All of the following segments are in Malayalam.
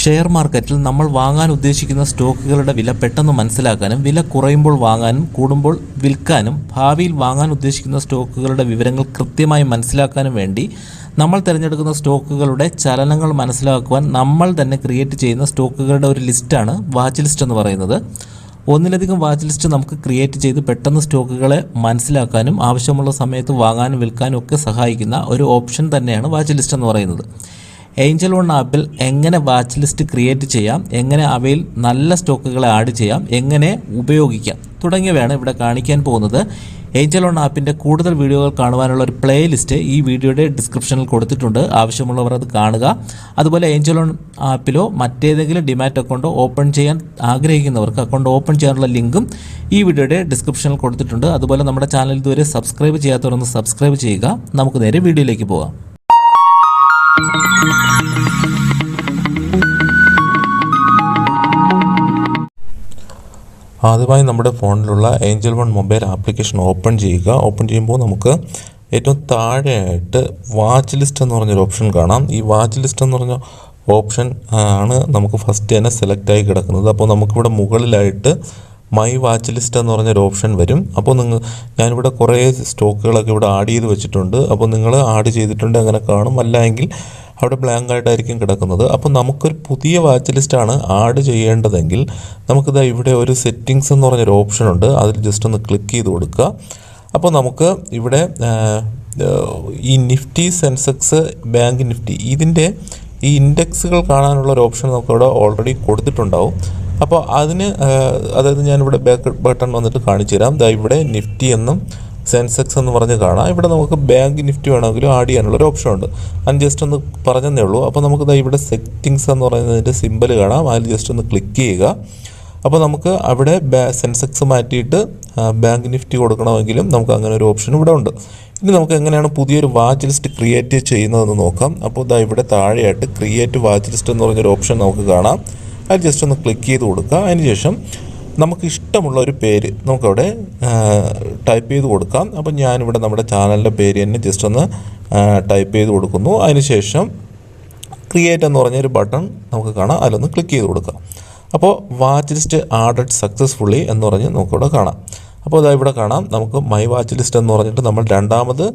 ഷെയർ മാർക്കറ്റിൽ നമ്മൾ വാങ്ങാൻ ഉദ്ദേശിക്കുന്ന സ്റ്റോക്കുകളുടെ വില പെട്ടെന്ന് മനസ്സിലാക്കാനും വില കുറയുമ്പോൾ വാങ്ങാനും കൂടുമ്പോൾ വിൽക്കാനും ഭാവിയിൽ വാങ്ങാൻ ഉദ്ദേശിക്കുന്ന സ്റ്റോക്കുകളുടെ വിവരങ്ങൾ കൃത്യമായി മനസ്സിലാക്കാനും വേണ്ടി നമ്മൾ തിരഞ്ഞെടുക്കുന്ന സ്റ്റോക്കുകളുടെ ചലനങ്ങൾ മനസ്സിലാക്കുവാൻ നമ്മൾ തന്നെ ക്രിയേറ്റ് ചെയ്യുന്ന സ്റ്റോക്കുകളുടെ ഒരു ലിസ്റ്റാണ് വാച്ച് ലിസ്റ്റ് എന്ന് പറയുന്നത്. ഒന്നിലധികം വാച്ച് ലിസ്റ്റ് നമുക്ക് ക്രിയേറ്റ് ചെയ്ത് പെട്ടെന്ന് സ്റ്റോക്കുകളെ മനസ്സിലാക്കാനും ആവശ്യമുള്ള സമയത്ത് വാങ്ങാനും വിൽക്കാനും ഒക്കെ സഹായിക്കുന്ന ഒരു ഓപ്ഷൻ തന്നെയാണ് വാച്ച് ലിസ്റ്റ് എന്ന് പറയുന്നത്. ഏഞ്ചൽ വൺ ആപ്പിൽ എങ്ങനെ വാച്ച് ലിസ്റ്റ് ക്രിയേറ്റ് ചെയ്യാം എങ്ങനെ അവയിൽ നല്ല സ്റ്റോക്കുകളെ ആഡ് ചെയ്യാം എങ്ങനെ ഉപയോഗിക്കാം തുടങ്ങിയവയാണ് ഇവിടെ കാണിക്കാൻ പോകുന്നത്. ഏഞ്ചൽ വൺ ആപ്പിന്റെ കൂടുതൽ വീഡിയോകൾ കാണുവാനുള്ള ഒരു പ്ലേ ലിസ്റ്റ് ഈ വീഡിയോയുടെ ഡിസ്ക്രിപ്ഷനിൽ കൊടുത്തിട്ടുണ്ട്. ആവശ്യമുള്ളവർ അത് കാണുക. അതുപോലെ ഏഞ്ചൽ വൺ ആപ്പിലോ മറ്റേതെങ്കിലും ഡിമാറ്റ് അക്കൗണ്ടോ ഓപ്പൺ ചെയ്യാൻ ആഗ്രഹിക്കുന്നവർക്ക് അക്കൗണ്ട് ഓപ്പൺ ചെയ്യാനുള്ള ലിങ്കും ഈ വീഡിയോയുടെ ഡിസ്ക്രിപ്ഷനിൽ കൊടുത്തിട്ടുണ്ട്. അതുപോലെ നമ്മുടെ ചാനൽ ഇതുവരെ സബ്സ്ക്രൈബ് ചെയ്യാത്തവരൊന്ന് സബ്സ്ക്രൈബ് ചെയ്യുക. നമുക്ക് നേരെ വീഡിയോയിലേക്ക് പോകാം. ആദ്യമായി നമ്മുടെ ഫോണിലുള്ള Angel one mobile application open ചെയ്യുക. ഓപ്പൺ ചെയ്യുമ്പോൾ നമുക്ക് ഏറ്റവും താഴെയായിട്ട് വാച്ച് ലിസ്റ്റ് എന്ന് പറഞ്ഞൊരു ഓപ്ഷൻ കാണാം. ഈ വാച്ച് ലിസ്റ്റ് എന്ന് പറഞ്ഞ ഓപ്ഷൻ ആണ് നമുക്ക് ഫസ്റ്റ് തന്നെ സെലക്ട് ആയി കിടക്കുന്നത്. അപ്പോൾ നമുക്കിവിടെ മുകളിലായിട്ട് മൈ വാച്ച് ലിസ്റ്റ് എന്ന് പറഞ്ഞൊരു ഓപ്ഷൻ വരും. അപ്പോൾ നിങ്ങൾ ഞാനിവിടെ കുറേ സ്റ്റോക്കുകളൊക്കെ ഇവിടെ ആഡ് ചെയ്ത് വെച്ചിട്ടുണ്ട്. അപ്പോൾ നിങ്ങൾ ആഡ് ചെയ്തിട്ടുണ്ട് അങ്ങനെ കാണും. അല്ല എങ്കിൽ അവിടെ ബ്ലാങ്ക് ആയിട്ടായിരിക്കും കിടക്കുന്നത്. അപ്പോൾ നമുക്കൊരു പുതിയ വാച്ച് ലിസ്റ്റാണ് ആഡ് ചെയ്യേണ്ടതെങ്കിൽ നമുക്കിതാ ഇവിടെ ഒരു സെറ്റിങ്സ് എന്ന് പറഞ്ഞൊരു ഓപ്ഷൻ ഉണ്ട്. അതിൽ ജസ്റ്റ് ഒന്ന് ക്ലിക്ക് ചെയ്ത് കൊടുക്കുക. അപ്പോൾ നമുക്ക് ഇവിടെ ഈ നിഫ്റ്റി സെൻസെക്സ് ബാങ്ക് നിഫ്റ്റി ഇതിന്റെ ഈ ഇൻഡെക്സുകൾ കാണാനുള്ള ഒരു ഓപ്ഷൻ നമുക്കവിടെ ഓൾറെഡി കൊടുത്തിട്ടുണ്ടാവും. അപ്പോൾ അതിന് അതായത് ഞാനിവിടെ ബാക്ക് ബട്ടൺ വന്നിട്ട് കാണിച്ചു തരാം ദാ ഇവിടെ നിഫ്റ്റി എന്നും സെൻസെക്സ് എന്ന് പറഞ്ഞ് കാണാം. ഇവിടെ നമുക്ക് ബാങ്ക് നിഫ്റ്റി വേണമെങ്കിലും ആഡ് ചെയ്യാനുള്ള ഒരു ഓപ്ഷൻ ഉണ്ട്. അതിന് ജസ്റ്റ് ഒന്ന് പറഞ്ഞതേ ഉള്ളൂ. അപ്പോൾ നമുക്ക് ഇവിടെ സെറ്റിങ്സ് എന്ന് പറയുന്നതിന്റെ സിമ്പൽ കാണാം. അതിൽ ജസ്റ്റ് ഒന്ന് ക്ലിക്ക് ചെയ്യുക. അപ്പോൾ നമുക്ക് അവിടെ സെൻസെക്സ് മാറ്റിയിട്ട് ബാങ്ക് നിഫ്റ്റി കൊടുക്കണമെങ്കിലും നമുക്ക് അങ്ങനെ ഒരു ഓപ്ഷൻ ഇവിടെ ഉണ്ട്. ഇനി നമുക്ക് എങ്ങനെയാണ് പുതിയൊരു വാച്ച് ലിസ്റ്റ് ക്രിയേറ്റ് ചെയ്യുന്നതെന്ന് നോക്കാം. അപ്പോൾ ഇതാ ഇവിടെ താഴെയായിട്ട് ക്രിയേറ്റ് വാച്ച് ലിസ്റ്റ് എന്ന് പറഞ്ഞൊരു ഓപ്ഷൻ നമുക്ക് കാണാം. അത് ജസ്റ്റ് ഒന്ന് ക്ലിക്ക് ചെയ്ത് കൊടുക്കുക. അതിനുശേഷം നമുക്ക് ഇഷ്ടമുള്ള ഒരു പേര് നമുക്കവിടെ ടൈപ്പ് ചെയ്ത് കൊടുക്കാം. അപ്പോൾ ഞാനിവിടെ നമ്മുടെ ചാനലിന്റെ പേര് തന്നെ ജസ്റ്റ് ഒന്ന് ടൈപ്പ് ചെയ്ത് കൊടുക്കുന്നു. അതിനുശേഷം ക്രിയേറ്റ് എന്ന് പറഞ്ഞൊരു ബട്ടൺ നമുക്ക് കാണാം. അതിലൊന്ന് ക്ലിക്ക് ചെയ്ത് കൊടുക്കാം. അപ്പോൾ വാച്ച് ലിസ്റ്റ് ആഡഡ് സക്സസ്ഫുള്ളി എന്ന് പറഞ്ഞ് നമുക്കിവിടെ കാണാം. അപ്പോൾ അതാ ഇവിടെ കാണാം. നമുക്ക് മൈ വാച്ച് ലിസ്റ്റ് എന്ന് പറഞ്ഞിട്ട് നമ്മൾ രണ്ടാമത്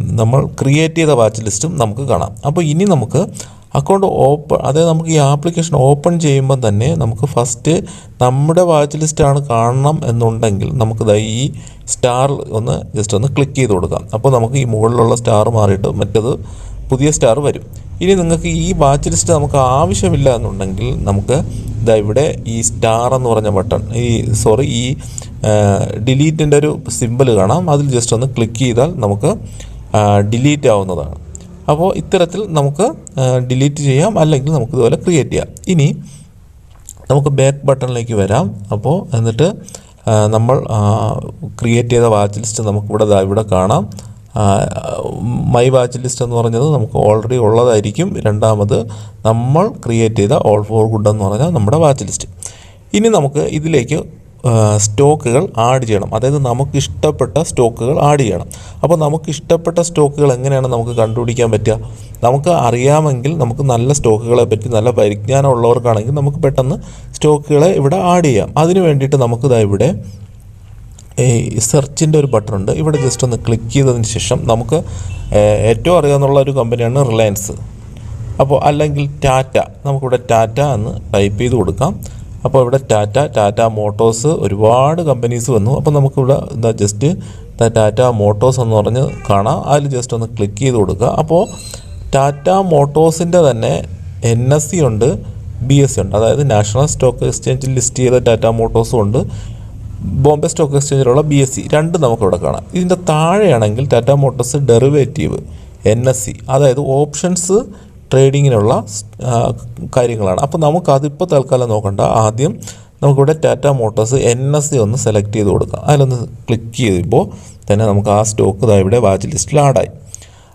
നമ്മൾ ക്രിയേറ്റ് ചെയ്ത വാച്ച് ലിസ്റ്റും നമുക്ക് കാണാം. അപ്പോൾ ഇനി നമുക്ക് അക്കൗണ്ട് ഓപ്പൺ അതായത് നമുക്ക് ഈ ആപ്ലിക്കേഷൻ ഓപ്പൺ ചെയ്യുമ്പോൾ തന്നെ നമുക്ക് ഫസ്റ്റ് നമ്മുടെ വാച്ച് ലിസ്റ്റാണ് കാണണം എന്നുണ്ടെങ്കിൽ നമുക്ക് ഈ സ്റ്റാർ ഒന്ന് ജസ്റ്റ് ഒന്ന് ക്ലിക്ക് ചെയ്ത് കൊടുക്കാം. അപ്പോൾ നമുക്ക് ഈ മുകളിലുള്ള സ്റ്റാർ മാറിയിട്ട് മറ്റത് പുതിയ സ്റ്റാർ വരും. ഇനി നിങ്ങൾക്ക് ഈ വാച്ച് ലിസ്റ്റ് നമുക്ക് ആവശ്യമില്ല എന്നുണ്ടെങ്കിൽ നമുക്ക് ഇതാ ഇവിടെ ഈ സ്റ്റാർ എന്ന് പറഞ്ഞ ബട്ടൺ ഈ സോറി ഈ ഡിലീറ്റിന്റെ ഒരു സിമ്പിൾ കാണാം. അതിൽ ജസ്റ്റ് ഒന്ന് ക്ലിക്ക് ചെയ്താൽ നമുക്ക് ഡിലീറ്റ് ആവുന്നതാണ്. അപ്പോൾ ഇത്തരത്തിൽ നമുക്ക് ഡിലീറ്റ് ചെയ്യാം അല്ലെങ്കിൽ നമുക്ക് ഇതുപോലെ ക്രിയേറ്റ് ചെയ്യാം. ഇനി നമുക്ക് ബാക്ക് ബട്ടണിലേക്ക് വരാം. അപ്പോൾ എന്നിട്ട് നമ്മൾ ക്രിയേറ്റ് ചെയ്ത വാച്ച് ലിസ്റ്റ് നമുക്കിവിടെ ഇവിടെ കാണാം. മൈ വാച്ച് ലിസ്റ്റ് എന്ന് പറഞ്ഞത് നമുക്ക് ഓൾറെഡി ഉള്ളതായിരിക്കും. രണ്ടാമത് നമ്മൾ ക്രിയേറ്റ് ചെയ്ത ഓൾ ഫോർ ഗുഡ് എന്ന് പറഞ്ഞാൽ നമ്മുടെ വാച്ച് ലിസ്റ്റ് ഇനി നമുക്ക് ഇതിലേക്ക് സ്റ്റോക്കുകൾ ആഡ് ചെയ്യണം. അതായത് നമുക്ക് ഇഷ്ടപ്പെട്ട സ്റ്റോക്കുകൾ ആഡ് ചെയ്യണം. അപ്പോൾ നമുക്ക് ഇഷ്ടപ്പെട്ട സ്റ്റോക്കുകൾ എങ്ങനെയാണ് നമുക്ക് കണ്ടുപിടിക്കാൻ പറ്റുക? നമുക്ക് അറിയാമെങ്കിൽ നമുക്ക് നല്ല സ്റ്റോക്കുകളെ പറ്റി നല്ല പരിജ്ഞാനം ഉള്ളവർക്കാണെങ്കിൽ നമുക്ക് പെട്ടെന്ന് സ്റ്റോക്കുകളെ ഇവിടെ ആഡ് ചെയ്യാം. അതിന് വേണ്ടിയിട്ട് നമുക്കിതാ ഇവിടെ ഈ സെർച്ചിന്റെ ഒരു ബട്ടൺ ഉണ്ട് ഇവിടെ ജസ്റ്റ് ഒന്ന് ക്ലിക്ക് ചെയ്തതിന് ശേഷം നമുക്ക് ഏറ്റവും അറിയാവുന്ന ഒരു കമ്പനിയാണ് റിലയൻസ്. അപ്പോൾ അല്ലെങ്കിൽ ടാറ്റ. നമുക്കിവിടെ ടാറ്റ എന്ന് ടൈപ്പ് ചെയ്ത് കൊടുക്കാം. അപ്പോൾ ഇവിടെ ടാറ്റ ടാറ്റ മോട്ടോഴ്സ് ഒരുപാട് കമ്പനീസ് വന്നു. അപ്പോൾ നമുക്കിവിടെ എന്താ ജസ്റ്റ് ടാറ്റ മോട്ടോഴ്സ് എന്ന് പറഞ്ഞ് കാണാം. അതിൽ ജസ്റ്റ് ഒന്ന് ക്ലിക്ക് ചെയ്ത് കൊടുക്കുക. അപ്പോൾ ടാറ്റ മോട്ടോഴ്സിന്റെ തന്നെ എൻ എസ് സി ഉണ്ട് ബി എസ് സി ഉണ്ട്. അതായത് നാഷണൽ സ്റ്റോക്ക് എക്സ്ചേഞ്ചിൽ ലിസ്റ്റ് ചെയ്ത ടാറ്റ മോട്ടോഴ്സും ഉണ്ട്. ബോംബെ സ്റ്റോക്ക് എക്സ്ചേഞ്ചിലുള്ള ബി എസ് സി രണ്ടും നമുക്കിവിടെ കാണാം. ഇതിന്റെ താഴെയാണെങ്കിൽ Tata Motors derivative N S C അതായത് ഓപ്ഷൻസ് ട്രേഡിങ്ങിനുള്ള കാര്യങ്ങളാണ്. അപ്പോൾ നമുക്ക് അതിപ്പോൾ തൽക്കാലം നോക്കണ്ട. ആദ്യം നമുക്കിവിടെ Tata Motors N S C ഒന്ന് സെലക്ട് ചെയ്ത് കൊടുക്കാം. അതിലൊന്ന് ക്ലിക്ക് ചെയ്യുമ്പോൾ തന്നെ നമുക്ക് ആ സ്റ്റോക്ക് ഇതാ ഇവിടെ വാച്ച് ലിസ്റ്റിൽ ആഡായി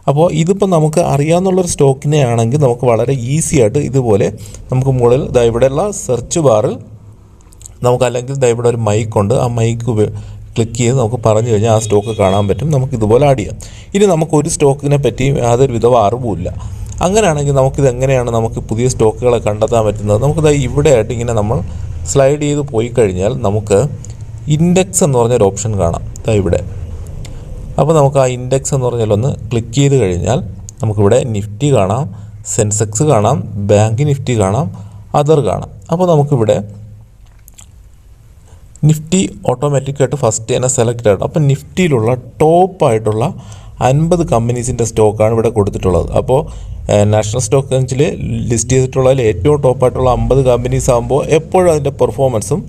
അപ്പോൾ ഇതിപ്പോൾ നമുക്ക് അറിയാവുന്നുള്ളൊരു സ്റ്റോക്കിനെ ആണെങ്കിൽ നമുക്ക് വളരെ ഈസി ആയിട്ട് ഇതുപോലെ നമുക്ക് മുകളിൽ ഇതാ ഇവിടെയുള്ള സെർച്ച് ബാറിൽ നമുക്ക് അല്ലെങ്കിൽ ദാ ഇവിടെ ഒരു മൈക്ക് ഉണ്ട്. ആ മൈക്ക് ക്ലിക്ക് ചെയ്ത് നമുക്ക് പറഞ്ഞു കഴിഞ്ഞാൽ ആ സ്റ്റോക്ക് കാണാൻ പറ്റും. നമുക്ക് ഇതുപോലെ ആഡ് ചെയ്യാം. ഇനി നമുക്ക് ഒരു സ്റ്റോക്കിനെ പറ്റി യാതൊരു വിധ അറിവുമില്ല അങ്ങനെയാണെങ്കിൽ നമുക്കിത് എങ്ങനെയാണ് നമുക്ക് പുതിയ സ്റ്റോക്കുകളെ കണ്ടെത്താൻ പറ്റുന്നത്? നമുക്കിത് ഇവിടെ ആയിട്ട് ഇങ്ങനെ നമ്മൾ സ്ലൈഡ് ചെയ്ത് പോയി കഴിഞ്ഞാൽ നമുക്ക് ഇൻഡെക്സ് എന്ന് പറഞ്ഞൊരു ഓപ്ഷൻ കാണാം. ഇതാ ഇവിടെ. അപ്പോൾ നമുക്ക് ആ ഇൻഡെക്സ് എന്ന് പറഞ്ഞാൽ ഒന്ന് ക്ലിക്ക് ചെയ്ത് കഴിഞ്ഞാൽ നമുക്കിവിടെ നിഫ്റ്റി കാണാം സെൻസെക്സ് കാണാം ബാങ്ക് നിഫ്റ്റി കാണാം അതർ കാണാം. അപ്പോൾ നമുക്കിവിടെ നിഫ്റ്റി ഓട്ടോമാറ്റിക്കായിട്ട് ഫസ്റ്റ് തന്നെ സെലക്ട് ആയിട്ട്. അപ്പോൾ നിഫ്റ്റിയിലുള്ള ടോപ്പായിട്ടുള്ള അൻപത് കമ്പനീസിന്റെ സ്റ്റോക്കാണ് ഇവിടെ കൊടുത്തിട്ടുള്ളത്. അപ്പോൾ നാഷണൽ സ്റ്റോക്ക് എക്സ്ചേഞ്ചിൽ ലിസ്റ്റ് ചെയ്തിട്ടുള്ളതിൽ ഏറ്റവും ടോപ്പായിട്ടുള്ള അമ്പത് കമ്പനീസ് ആകുമ്പോൾ എപ്പോഴും അതിന്റെ പെർഫോമൻസും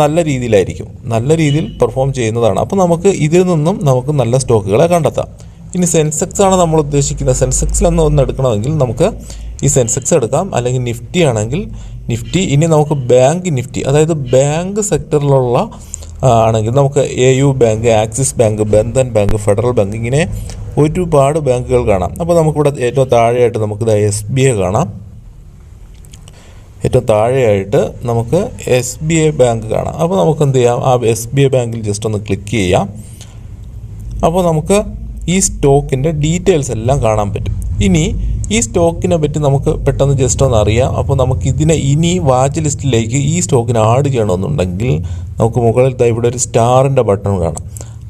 നല്ല രീതിയിലായിരിക്കും. നല്ല രീതിയിൽ പെർഫോം ചെയ്യുന്നതാണ്. അപ്പോൾ നമുക്ക് ഇതിൽ നിന്നും നമുക്ക് നല്ല സ്റ്റോക്കുകളെ കണ്ടെത്താം. ഇനി സെൻസെക്സ് ആണ് നമ്മൾ ഉദ്ദേശിക്കുന്നത്. സെൻസെക്സിൽ ഒന്ന് ഒന്ന് എടുക്കണമെങ്കിൽ നമുക്ക് ഈ സെൻസെക്സ് എടുക്കാം. അല്ലെങ്കിൽ നിഫ്റ്റി ആണെങ്കിൽ നിഫ്റ്റി ഇനി നമുക്ക് ബാങ്ക് നിഫ്റ്റി അതായത് ബാങ്ക് സെക്ടറിലുള്ള ആണെങ്കിൽ നമുക്ക് A U bank Axis bank Bandhan bank Federal bank ഇങ്ങനെ ഒരുപാട് ബാങ്കുകൾ കാണാം. അപ്പോൾ നമുക്കിവിടെ ഏറ്റവും താഴെയായിട്ട് നമുക്ക് എസ് ബി ഐ കാണാം. ഏറ്റവും താഴെയായിട്ട് നമുക്ക് എസ് ബി ഐ ബാങ്ക് കാണാം. അപ്പോൾ നമുക്ക് എന്ത് ചെയ്യാം? ആ എസ് ബി ഐ ബാങ്കിൽ ജസ്റ്റ് ഒന്ന് ക്ലിക്ക് ചെയ്യാം. അപ്പോൾ നമുക്ക് ഈ സ്റ്റോക്കിന്റെ ഡീറ്റെയിൽസ് എല്ലാം കാണാൻ പറ്റും. ഇനി ഈ സ്റ്റോക്കിനെ പറ്റി നമുക്ക് പെട്ടെന്ന് ജസ്റ്റ് ഒന്ന് അറിയാം. അപ്പോൾ നമുക്ക് ഇതിനെ ഇനി വാച്ച് ലിസ്റ്റിലേക്ക് ഈ സ്റ്റോക്കിനെ ആഡ് ചെയ്യണമെന്നുണ്ടെങ്കിൽ നമുക്ക് മുകളിൽ ഇവിടെ ഒരു സ്റ്റാറിന്റെ ബട്ടൺ കാണാം.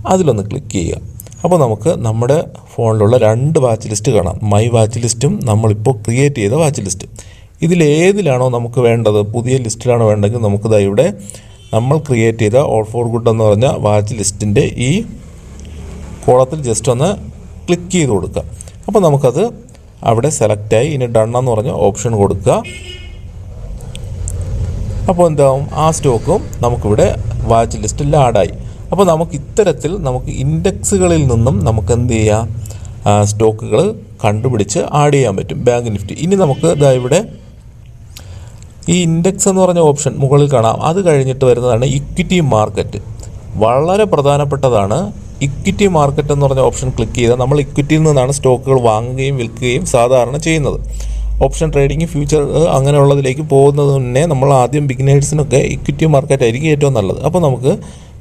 അതിലൊന്ന് ക്ലിക്ക് ചെയ്യുക. അപ്പോൾ നമുക്ക് നമ്മുടെ ഫോണിലുള്ള രണ്ട് വാച്ച് ലിസ്റ്റ് കാണാം. മൈ വാച്ച് ലിസ്റ്റും നമ്മളിപ്പോൾ ക്രിയേറ്റ് ചെയ്ത വാച്ച് ലിസ്റ്റ്. ഇതിലേതിലാണോ നമുക്ക് വേണ്ടത്? പുതിയ ലിസ്റ്റിലാണോ വേണ്ടെങ്കിൽ നമുക്ക് ഇവിടെ നമ്മൾ ക്രിയേറ്റ് ചെയ്ത ഓൾ ഫോർ ഗുഡ് എന്ന് പറഞ്ഞ വാച്ച് ലിസ്റ്റിന്റെ ഈ കോളത്തിൽ ജസ്റ്റ് ഒന്ന് ക്ലിക്ക് ചെയ്ത് കൊടുക്കുക അപ്പോൾ നമുക്കത് അവിടെ സെലക്റ്റായി ഇനി ഡണ്ണെന്ന് പറഞ്ഞ ഓപ്ഷൻ കൊടുക്കുക. അപ്പോൾ എന്താവും ആ സ്റ്റോക്കും നമുക്കിവിടെ വാച്ച് ലിസ്റ്റിൽ ആഡായി അപ്പോൾ നമുക്ക് ഇത്തരത്തിൽ നമുക്ക് ഇൻഡെക്സുകളിൽ നിന്നും നമുക്ക് എന്ത് ചെയ്യാം? സ്റ്റോക്കുകൾ കണ്ടുപിടിച്ച് ആഡ് ചെയ്യാൻ പറ്റും. ബാങ്ക് നിഫ്റ്റി ഇനി നമുക്ക് ഇതാ ഇവിടെ ഈ ഇൻഡെക്സ് എന്ന് പറഞ്ഞ ഓപ്ഷൻ മുകളിൽ കാണാം. അത് കഴിഞ്ഞിട്ട് വരുന്നതാണ് ഇക്വിറ്റി മാർക്കറ്റ് വളരെ പ്രധാനപ്പെട്ടതാണ് ഇക്വിറ്റി മാർക്കറ്റ് എന്ന് പറഞ്ഞ ഓപ്ഷൻ ക്ലിക്ക് ചെയ്താൽ നമ്മൾ ഇക്വിറ്റിയിൽ നിന്നാണ് സ്റ്റോക്കുകൾ വാങ്ങുകയും വിൽക്കുകയും സാധാരണ ചെയ്യുന്നത്. ഓപ്ഷൻ ട്രേഡിംഗ് ഫ്യൂച്ചർ അങ്ങനെയുള്ളതിലേക്ക് പോകുന്നത് മുന്നേ നമ്മൾ ആദ്യം ബിഗിനേഴ്സിനൊക്കെ ഇക്വിറ്റി മാർക്കറ്റ് ആയിരിക്കും ഏറ്റവും നല്ലത്. അപ്പോൾ നമുക്ക്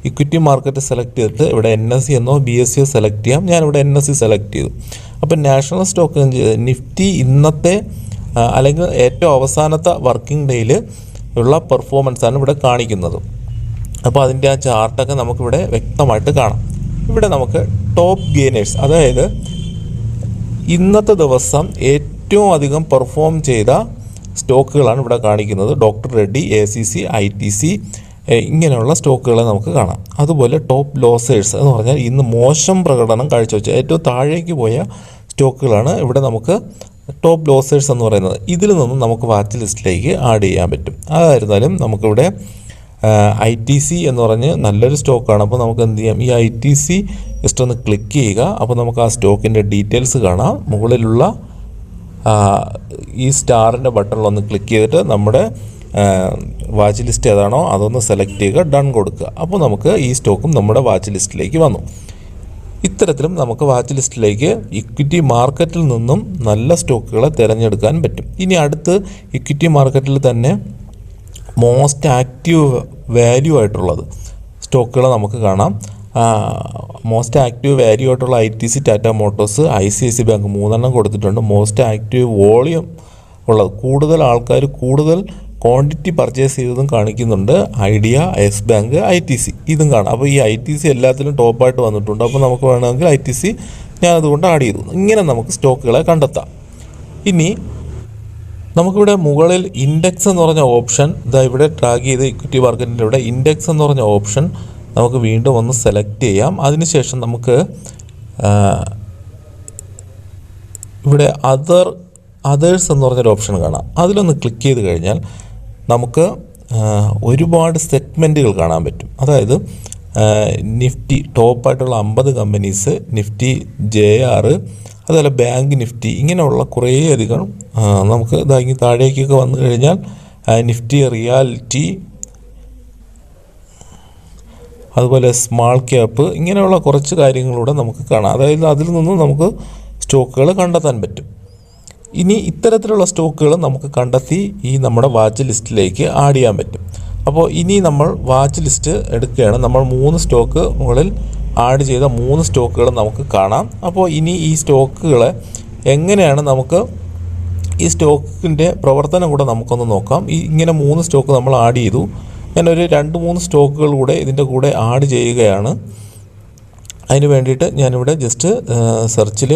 ഇക്വിറ്റി മാർക്കറ്റ് സെലക്ട് ചെയ്തിട്ട് ഇവിടെ എൻ എസ് സി എന്നോ ബി എസ് സിയോ സെലക്ട് ചെയ്യാം. ഞാനിവിടെ എൻ എസ് സി സെലക്ട് ചെയ്തു. അപ്പം നാഷണൽ സ്റ്റോക്ക് നിഫ്റ്റി ഇന്നത്തെ അല്ലെങ്കിൽ ഏറ്റവും അവസാനത്തെ വർക്കിംഗ് ഡേയിൽ ഉള്ള പെർഫോമൻസാണ് ഇവിടെ കാണിക്കുന്നത്. അപ്പോൾ അതിന്റെ ആ ചാർട്ടൊക്കെ നമുക്കിവിടെ വ്യക്തമായിട്ട് കാണാം. ഇവിടെ നമുക്ക് ടോപ്പ് ഗെയിനേഴ്സ് അതായത് ഇന്നത്തെ ദിവസം ഏറ്റവും അധികം പെർഫോം ചെയ്ത സ്റ്റോക്കുകളാണ് ഇവിടെ കാണിക്കുന്നത്. Doctor Reddy A C C I T C ഇങ്ങനെയുള്ള സ്റ്റോക്കുകളെ നമുക്ക് കാണാം. അതുപോലെ ടോപ്പ് ലോസേഴ്സ് എന്ന് പറഞ്ഞാൽ ഇന്ന് മോശം പ്രകടനം കാഴ്ചവെച്ച ഏറ്റവും താഴേക്ക് പോയ സ്റ്റോക്കുകളാണ് ഇവിടെ നമുക്ക് ടോപ്പ് ലോസേഴ്സ് എന്ന് പറയുന്നത്. ഇതിൽ നിന്നും നമുക്ക് വാച്ച് ലിസ്റ്റിലേക്ക് ആഡ് ചെയ്യാൻ പറ്റും. അതായിരുന്നാലും നമുക്കിവിടെ ഐ ടി സി എന്ന് പറഞ്ഞ് നല്ലൊരു സ്റ്റോക്കാണ്. അപ്പോൾ നമുക്ക് എന്ത് ചെയ്യാം? ഈ ഐ ടി സി ജസ്റ്റ് ഒന്ന് ക്ലിക്ക് ചെയ്യുക. അപ്പോൾ നമുക്ക് ആ സ്റ്റോക്കിന്റെ ഡീറ്റെയിൽസ് കാണാം. മുകളിലുള്ള ഈ സ്റ്റാറിന്റെ ബട്ടണിലൊന്ന് ക്ലിക്ക് ചെയ്തിട്ട് നമ്മുടെ വാച്ച് ലിസ്റ്റ് ഏതാണോ അതൊന്ന് സെലക്ട് ചെയ്യുക ഡൺ കൊടുക്കുക. അപ്പോൾ നമുക്ക് ഈ സ്റ്റോക്കും നമ്മുടെ വാച്ച് ലിസ്റ്റിലേക്ക് വന്നു. ഇത്തരത്തിലും നമുക്ക് വാച്ച് ലിസ്റ്റിലേക്ക് ഇക്വിറ്റി മാർക്കറ്റിൽ നിന്നും നല്ല സ്റ്റോക്കുകളെ തിരഞ്ഞെടുക്കാൻ പറ്റും. ഇനി അടുത്ത് ഇക്വിറ്റി മാർക്കറ്റിൽ തന്നെ മോസ്റ്റ് ആക്റ്റീവ് വാല്യൂ ആയിട്ടുള്ളത്. സ്റ്റോക്കുകൾ നമുക്ക് കാണാം. മോസ്റ്റ് ആക്റ്റീവ് വാല്യൂ ആയിട്ടുള്ള I T C Tata Motors I C I C bank മൂന്നെണ്ണം കൊടുത്തിട്ടുണ്ട്. മോസ്റ്റ് ആക്റ്റീവ് വോളിയം ഉള്ളത്. കൂടുതൽ ആൾക്കാർ കൂടുതൽ ക്വാണ്ടിറ്റി പർച്ചേസ് ചെയ്തതും കാണിക്കുന്നുണ്ട്. Idea yes bank I T C ഇതും കാണാം. അപ്പോൾ ഈ ഐ ടി സി എല്ലാത്തിലും ടോപ്പായിട്ട് വന്നിട്ടുണ്ട്. അപ്പോൾ നമുക്ക് വേണമെങ്കിൽ ഐ ടി സി ഞാൻ അതുകൊണ്ട് ആഡ് ചെയ്തു. ഇങ്ങനെ നമുക്ക് സ്റ്റോക്കുകളെ കണ്ടെത്താം. ഇനി നമുക്കിവിടെ മുകളിൽ ഇൻഡെക്സ് എന്ന് പറഞ്ഞ ഓപ്ഷൻ ഇതാ ഇവിടെ ട്രാക്ക് ചെയ്ത് ഇക്വിറ്റി മാർക്കറ്റിന്റെ ഇവിടെ ഇൻഡെക്സ് എന്ന് പറഞ്ഞ ഓപ്ഷൻ നമുക്ക് വീണ്ടും ഒന്ന് സെലക്ട് ചെയ്യാം. അതിനുശേഷം നമുക്ക് ഇവിടെ അതർ അതേഴ്സ് എന്ന് പറഞ്ഞൊരു ഓപ്ഷൻ കാണാം. അതിലൊന്ന് ക്ലിക്ക് ചെയ്ത് കഴിഞ്ഞാൽ നമുക്ക് ഒരുപാട് സെഗ്മെന്റുകൾ കാണാൻ പറ്റും. അതായത് നിഫ്റ്റി ടോപ്പായിട്ടുള്ള അമ്പത് കമ്പനീസ് നിഫ്റ്റി ജെ ആറ് അതുപോലെ ബാങ്ക് നിഫ്റ്റി ഇങ്ങനെയുള്ള കുറേയധികം നമുക്ക് ഇതാ ഇങ്ങ് താഴേക്കൊക്കെ വന്നു കഴിഞ്ഞാൽ നിഫ്റ്റി റിയാലിറ്റി അതുപോലെ സ്മാൾ ക്യാപ്പ് ഇങ്ങനെയുള്ള കുറച്ച് കാര്യങ്ങളൂടെ നമുക്ക് കാണാം. അതായത് അതിൽ നിന്നും നമുക്ക് സ്റ്റോക്കുകൾ കണ്ടെത്താൻ പറ്റും. ഇനി ഇത്തരത്തിലുള്ള സ്റ്റോക്കുകൾ നമുക്ക് കണ്ടെത്തി ഈ നമ്മുടെ വാച്ച് ലിസ്റ്റിലേക്ക് ആഡ് ചെയ്യാൻ പറ്റും. അപ്പോൾ ഇനി നമ്മൾ വാച്ച് ലിസ്റ്റ് എടുക്കുകയാണ്. നമ്മൾ മൂന്ന് സ്റ്റോക്ക് മുകളിൽ ആഡ് ചെയ്ത മൂന്ന് സ്റ്റോക്കുകൾ നമുക്ക് കാണാം. അപ്പോൾ ഇനി ഈ സ്റ്റോക്കുകളെ എങ്ങനെയാണ് നമുക്ക് ഈ സ്റ്റോക്കിന്റെ പ്രവർത്തനം കൂടെ നമുക്കൊന്ന് നോക്കാം. ഈ ഇങ്ങനെ മൂന്ന് സ്റ്റോക്ക് നമ്മൾ ആഡ് ചെയ്തു. ഞാൻ ഒരു രണ്ട് മൂന്ന് സ്റ്റോക്കുകൾ കൂടെ ഇതിന്റെ കൂടെ ആഡ് ചെയ്യുകയാണ്. അതിന് വേണ്ടിയിട്ട് ഞാനിവിടെ ജസ്റ്റ് സെർച്ചിൽ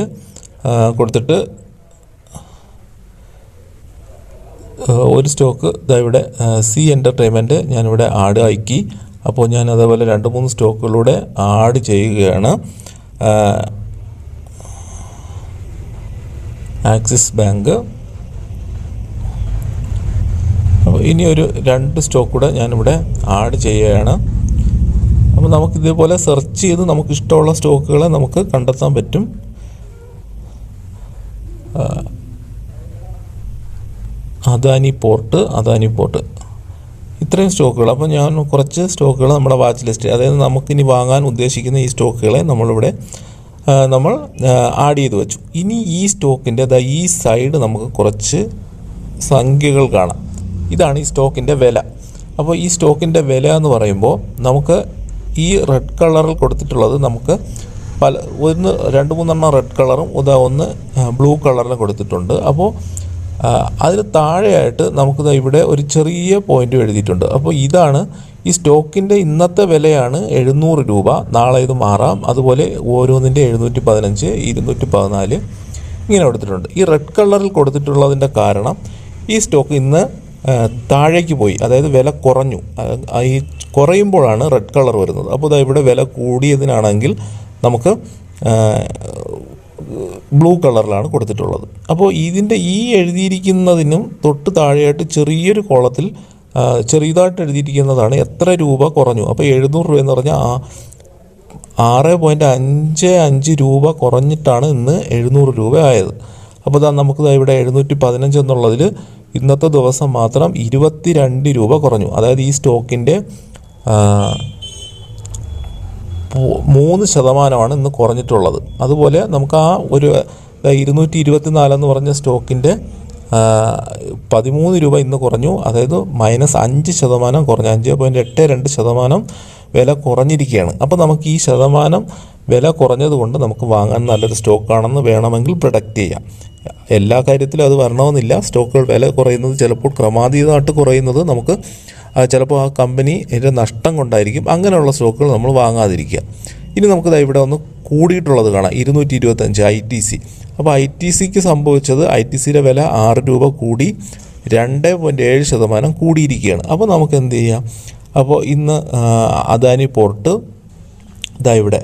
കൊടുത്തിട്ട് ഒരു സ്റ്റോക്ക് ഇതാ ഇവിടെ സി എന്റർടൈൻമെന്റ് ഞാനിവിടെ ആഡ് ആക്കി. അപ്പോൾ ഞാൻ അതേപോലെ രണ്ട് മൂന്ന് സ്റ്റോക്കുകളൂടെ ആഡ് ചെയ്യുകയാണ്. ആക്സിസ് ബാങ്ക് അപ്പോൾ ഇനി ഒരു രണ്ട് സ്റ്റോക്ക് കൂടെ ഞാനിവിടെ ആഡ് ചെയ്യുകയാണ്. അപ്പോൾ നമുക്ക് ഇതേപോലെ സെർച്ച് ചെയ്ത് നമുക്ക് ഇഷ്ടമുള്ള സ്റ്റോക്കുകളെ നമുക്ക് കണ്ടെത്താൻ പറ്റും. Adani port Adani port. ഇത്രയും സ്റ്റോക്കുകൾ അപ്പോൾ ഞാൻ കുറച്ച് സ്റ്റോക്കുകൾ നമ്മുടെ വാച്ച് ലിസ്റ്റ് അതായത് നമുക്കിനി വാങ്ങാൻ ഉദ്ദേശിക്കുന്ന ഈ സ്റ്റോക്കുകളെ നമ്മളിവിടെ നമ്മൾ ആഡ് ചെയ്ത് വെച്ചു. ഇനി ഈ സ്റ്റോക്കിന്റെ അതായത് ഈ സൈഡ് നമുക്ക് കുറച്ച് സംഖ്യകൾ കാണാം. ഇതാണ് ഈ സ്റ്റോക്കിന്റെ വില. അപ്പോൾ ഈ സ്റ്റോക്കിന്റെ വില എന്ന് പറയുമ്പോൾ നമുക്ക് ഈ റെഡ് കളറിൽ കൊടുത്തിട്ടുള്ളത് നമുക്ക് പല ഒന്ന് രണ്ട് മൂന്നെണ്ണം റെഡ് കളറും ഉദാ ഒന്ന് ബ്ലൂ കളറിലും കൊടുത്തിട്ടുണ്ട്. അപ്പോൾ അതിന് താഴെയായിട്ട് നമുക്ക് ഇവിടെ ഒരു ചെറിയ പോയിന്റ് എഴുതിയിട്ടുണ്ട്. അപ്പോൾ ഇതാണ് ഈ സ്റ്റോക്കിന്റെ ഇന്നത്തെ വിലയാണ് എഴുന്നൂറ് രൂപ നാളെ ഇത് മാറാം. അതുപോലെ ഓരോന്നിന്റെ എഴുന്നൂറ്റി പതിനഞ്ച് ഇരുന്നൂറ്റി പതിനാല് ഇങ്ങനെ കൊടുത്തിട്ടുണ്ട്. ഈ റെഡ് കളറിൽ കൊടുത്തിട്ടുള്ളതിന്റെ കാരണം ഈ സ്റ്റോക്ക് ഇന്ന് താഴേക്ക് പോയി. അതായത് വില കുറഞ്ഞു. ഈ കുറയുമ്പോഴാണ് റെഡ് കളർ വരുന്നത്. അപ്പോൾ ഇതാ ഇവിടെ വില കൂടിയതിനാണെങ്കിൽ നമുക്ക് ബ്ലൂ കളറിലാണ് കൊടുത്തിട്ടുള്ളത്. അപ്പോൾ ഇതിന്റെ ഈ എഴുതിയിരിക്കുന്നതിനും തൊട്ട് താഴെയായിട്ട് ചെറിയൊരു കോളത്തിൽ ചെറിയതായിട്ട് എഴുതിയിരിക്കുന്നതാണ് എത്ര രൂപ കുറഞ്ഞു. അപ്പോൾ എഴുന്നൂറ് രൂപ എന്ന് പറഞ്ഞാൽ ആ ആറ് പോയിന്റ് അഞ്ച് അഞ്ച് രൂപ കുറഞ്ഞിട്ടാണ് ഇന്ന് എഴുന്നൂറ് രൂപ ആയത്. അപ്പോൾ ഇതാ നമുക്ക് ഇവിടെ എഴുന്നൂറ്റി പതിനഞ്ച് എന്നുള്ളതിൽ ഇന്നത്തെ ദിവസം മാത്രം ഇരുപത്തിരണ്ട് രൂപ കുറഞ്ഞു. അതായത് ഈ സ്റ്റോക്കിന്റെ മൂന്ന് ശതമാനമാണ് ഇന്ന് കുറഞ്ഞിട്ടുള്ളത്. അതുപോലെ നമുക്ക് ആ ഒരു ഇരുന്നൂറ്റി ഇരുപത്തി നാലെന്ന് പറഞ്ഞ സ്റ്റോക്കിന്റെ പതിമൂന്ന് രൂപ ഇന്ന് കുറഞ്ഞു. അതായത് മൈനസ് അഞ്ച് ശതമാനം കുറഞ്ഞു. അഞ്ച് പോയിന്റ് എട്ട് രണ്ട് ശതമാനം വില കുറഞ്ഞിരിക്കുകയാണ്. അപ്പോൾ നമുക്ക് ഈ ശതമാനം വില കുറഞ്ഞതുകൊണ്ട് നമുക്ക് വാങ്ങാൻ നല്ലൊരു സ്റ്റോക്കാണെന്ന് വേണമെങ്കിൽ പ്രൊഡക്റ്റ് ചെയ്യാം. എല്ലാ കാര്യത്തിലും അത് വരണമെന്നില്ല. സ്റ്റോക്കുകൾ വില കുറയുന്നത് ചിലപ്പോൾ ക്രമാതീതമായിട്ട് കുറയുന്നത് നമുക്ക് ചിലപ്പോൾ ആ കമ്പനി ഇതിന്റെ നഷ്ടം കൊണ്ടായിരിക്കും അങ്ങനെയുള്ള സ്റ്റോക്കുകൾ നമ്മൾ വാങ്ങാതിരിക്കുക. ഇനി നമുക്ക് ഇവിടെ ഒന്ന് കൂടിയിട്ടുള്ളത് കാണാം. ഇരുന്നൂറ്റി ഇരുപത്തഞ്ച് ഐ ടി സി അപ്പോൾ ഐ ടി സിക്ക് സംഭവിച്ചത് ഐ ടി സിയുടെ വില ആറ് രൂപ കൂടി രണ്ട് പോയിന്റ് ഏഴ് ശതമാനം കൂടിയിരിക്കുകയാണ്. അപ്പോൾ നമുക്ക് എന്ത് ചെയ്യാം? അപ്പോൾ ഇന്ന് അദാനി പോർട്ട് ഇതാ ഇവിടെ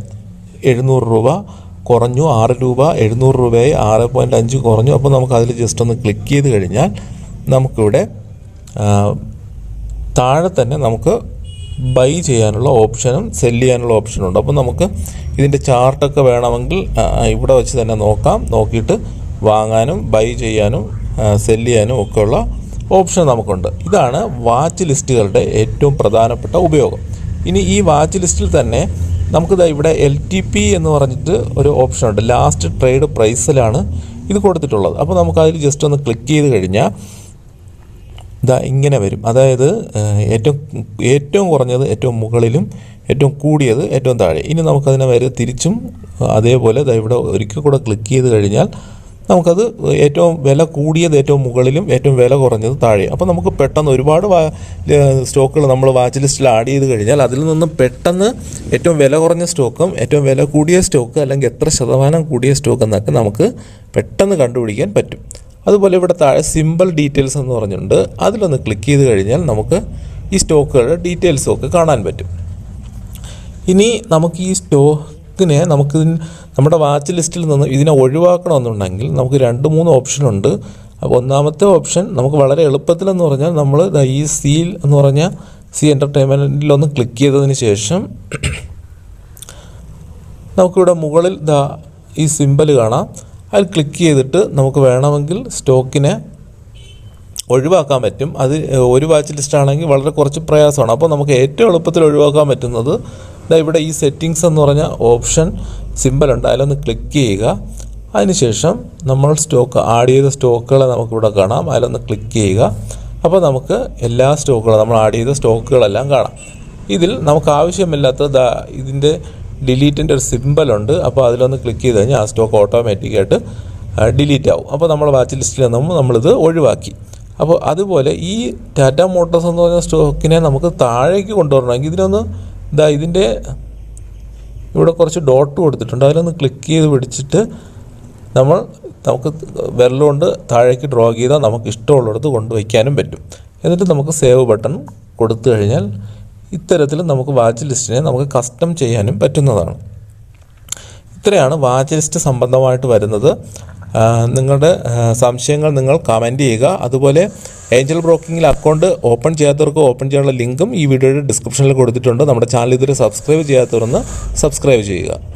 എഴുന്നൂറ് രൂപ കുറഞ്ഞു ആറ് രൂപ എഴുന്നൂറ് രൂപയായി ആറ് പോയിന്റ് അഞ്ച് കുറഞ്ഞു. അപ്പോൾ നമുക്ക് അതിൽ ജസ്റ്റ് ഒന്ന് ക്ലിക്ക് ചെയ്ത് കഴിഞ്ഞാൽ നമുക്കിവിടെ താഴെ തന്നെ നമുക്ക് ബൈ ചെയ്യാനുള്ള ഓപ്ഷനും സെൽ ചെയ്യാനുള്ള ഓപ്ഷനും ഉണ്ട്. അപ്പോൾ നമുക്ക് ഇതിന്റെ ചാർട്ടൊക്കെ വേണമെങ്കിൽ ഇവിടെ വെച്ച് തന്നെ നോക്കാം. നോക്കിയിട്ട് വാങ്ങാനും ബൈ ചെയ്യാനും സെൽ ചെയ്യാനും ഒക്കെയുള്ള ഓപ്ഷൻ നമുക്കുണ്ട്. ഇതാണ് വാച്ച് ലിസ്റ്റുകളുടെ ഏറ്റവും പ്രധാനപ്പെട്ട ഉപയോഗം. ഇനി ഈ വാച്ച് ലിസ്റ്റിൽ തന്നെ നമുക്കിത് ഇവിടെ എൽ ടി പി എന്ന് പറഞ്ഞിട്ട് ഒരു ഓപ്ഷൻ ഉണ്ട്. ലാസ്റ്റ് ട്രേഡ് പ്രൈസിലാണ് ഇത് കൊടുത്തിട്ടുള്ളത്. അപ്പോൾ നമുക്ക് അതിൽ ജസ്റ്റ് ഒന്ന് ക്ലിക്ക് ചെയ്ത് കഴിഞ്ഞാൽ ഇതാ ഇങ്ങനെ വരും. അതായത് ഏറ്റവും ഏറ്റവും കുറഞ്ഞത് ഏറ്റവും മുകളിലും ഏറ്റവും കൂടിയത് ഏറ്റവും താഴെ. ഇനി നമുക്കതിനെ വരെ തിരിച്ചും അതേപോലെ ഇവിടെ ഒരിക്കൽ കൂടെ ക്ലിക്ക് ചെയ്ത് കഴിഞ്ഞാൽ നമുക്കത് ഏറ്റവും വില കൂടിയത് ഏറ്റവും മുകളിലും ഏറ്റവും വില കുറഞ്ഞത് താഴെ അപ്പോൾ നമുക്ക് പെട്ടെന്ന് ഒരുപാട് സ്റ്റോക്കുകൾ നമ്മൾ വാച്ച് ലിസ്റ്റിൽ ആഡ് ചെയ്ത് കഴിഞ്ഞാൽ അതിൽ നിന്നും പെട്ടെന്ന് ഏറ്റവും വില കുറഞ്ഞ സ്റ്റോക്കും ഏറ്റവും വില കൂടിയ സ്റ്റോക്ക് അല്ലെങ്കിൽ എത്ര ശതമാനം കൂടിയ സ്റ്റോക്ക് എന്നൊക്കെ നമുക്ക് പെട്ടെന്ന് കണ്ടുപിടിക്കാൻ പറ്റും. അതുപോലെ ഇവിടെ താഴെ സിമ്പിൾ ഡീറ്റെയിൽസ് എന്ന് പറഞ്ഞിട്ടുണ്ട് അതിലൊന്ന് ക്ലിക്ക് ചെയ്ത് കഴിഞ്ഞാൽ നമുക്ക് ഈ സ്റ്റോക്കുകളുടെ ഡീറ്റെയിൽസും ഒക്കെ കാണാൻ പറ്റും. ഇനി നമുക്ക് ഈ സ്റ്റോക്കിനെ നമുക്ക് നമ്മുടെ വാച്ച് ലിസ്റ്റിൽ നിന്ന് ഇതിനെ ഒഴിവാക്കണമെന്നുണ്ടെങ്കിൽ നമുക്ക് രണ്ട് മൂന്ന് ഓപ്ഷനുണ്ട് അപ്പോൾ ഒന്നാമത്തെ ഓപ്ഷൻ നമുക്ക് വളരെ എളുപ്പത്തിലെന്ന് പറഞ്ഞാൽ നമ്മൾ ഈ സീൽ എന്ന് പറഞ്ഞ സി എന്റർടൈൻമെന്റിലൊന്ന് ക്ലിക്ക് ചെയ്തതിന് ശേഷം നമുക്കിവിടെ മുകളിൽ ദാ ഈ സിമ്പൽ കാണാം. അതിൽ ക്ലിക്ക് ചെയ്തിട്ട് നമുക്ക് വേണമെങ്കിൽ സ്റ്റോക്കിനെ ഒഴിവാക്കാൻ പറ്റും. അത് ഒരു വാച്ച് ലിസ്റ്റ് ആണെങ്കിൽ വളരെ കുറച്ച് പ്രയാസമാണ്. അപ്പോൾ നമുക്ക് ഏറ്റവും എളുപ്പത്തിൽ ഒഴിവാക്കാൻ പറ്റുന്നത് ഇവിടെ ഈ സെറ്റിങ്സ് എന്ന് പറഞ്ഞ ഓപ്ഷൻ സിമ്പിൾ ഉണ്ട്. അതിലൊന്ന് ക്ലിക്ക് ചെയ്യുക. അതിനുശേഷം നമ്മൾ സ്റ്റോക്ക് ആഡ് ചെയ്ത സ്റ്റോക്കുകളെ നമുക്കിവിടെ കാണാം. അതിലൊന്ന് ക്ലിക്ക് ചെയ്യുക. അപ്പോൾ നമുക്ക് എല്ലാ സ്റ്റോക്കുകളും നമ്മൾ ആഡ് ചെയ്ത സ്റ്റോക്കുകളെല്ലാം കാണാം. ഇതിൽ നമുക്ക് ആവശ്യമില്ലാത്ത ഇതിന്റെ ഡിലീറ്റിന്റെ ഒരു സിമ്പലുണ്ട് അപ്പോൾ അതിലൊന്ന് ക്ലിക്ക് ചെയ്ത് കഴിഞ്ഞാൽ ആ സ്റ്റോക്ക് ഓട്ടോമാറ്റിക്കായിട്ട് ഡിലീറ്റ് ആവും. അപ്പോൾ നമ്മൾ വാച്ച് ലിസ്റ്റിൽ നിന്നും നമ്മളിത് ഒഴിവാക്കി. അപ്പോൾ അതുപോലെ ഈ ടാറ്റ മോട്ടോഴ്സ് എന്ന് പറഞ്ഞ സ്റ്റോക്കിനെ നമുക്ക് താഴേക്ക് കൊണ്ടുവരണമെങ്കിൽ ഇതിനൊന്ന് ഇതാ ഇതിന്റെ ഇവിടെ കുറച്ച് ഡോട്ട് കൊടുത്തിട്ടുണ്ട്. അതിലൊന്ന് ക്ലിക്ക് ചെയ്ത് പിടിച്ചിട്ട് നമ്മൾ നമുക്ക് വിരലുകൊണ്ട് താഴേക്ക് ഡ്രോ ചെയ്താൽ നമുക്ക് ഇഷ്ടമുള്ളിടത്ത് കൊണ്ടുവയ്ക്കാനും പറ്റും. എന്നിട്ട് നമുക്ക് സേവ് ബട്ടൺ കൊടുത്തു കഴിഞ്ഞാൽ ഇത്തരത്തിൽ നമുക്ക് വാച്ച് ലിസ്റ്റിനെ നമുക്ക് കസ്റ്റം ചെയ്യാനും പറ്റുന്നതാണ്. ഇത്രയാണ് വാച്ച് ലിസ്റ്റ് സംബന്ധമായിട്ട് വരുന്നത്. നിങ്ങളുടെ സംശയങ്ങൾ നിങ്ങൾ കമന്റ് ചെയ്യുക. അതുപോലെ ഏഞ്ചൽ ബ്രോക്കിങ്ങിൽ അക്കൗണ്ട് ഓപ്പൺ ചെയ്യാത്തവർക്ക് ഓപ്പൺ ചെയ്യാനുള്ള ലിങ്കും ഈ വീഡിയോയുടെ ഡിസ്ക്രിപ്ഷനിൽ കൊടുത്തിട്ടുണ്ട്. നമ്മുടെ ചാനൽ ഇതുവരെ സബ്സ്ക്രൈബ് ചെയ്യാത്തവർ സബ്സ്ക്രൈബ് ചെയ്യുക.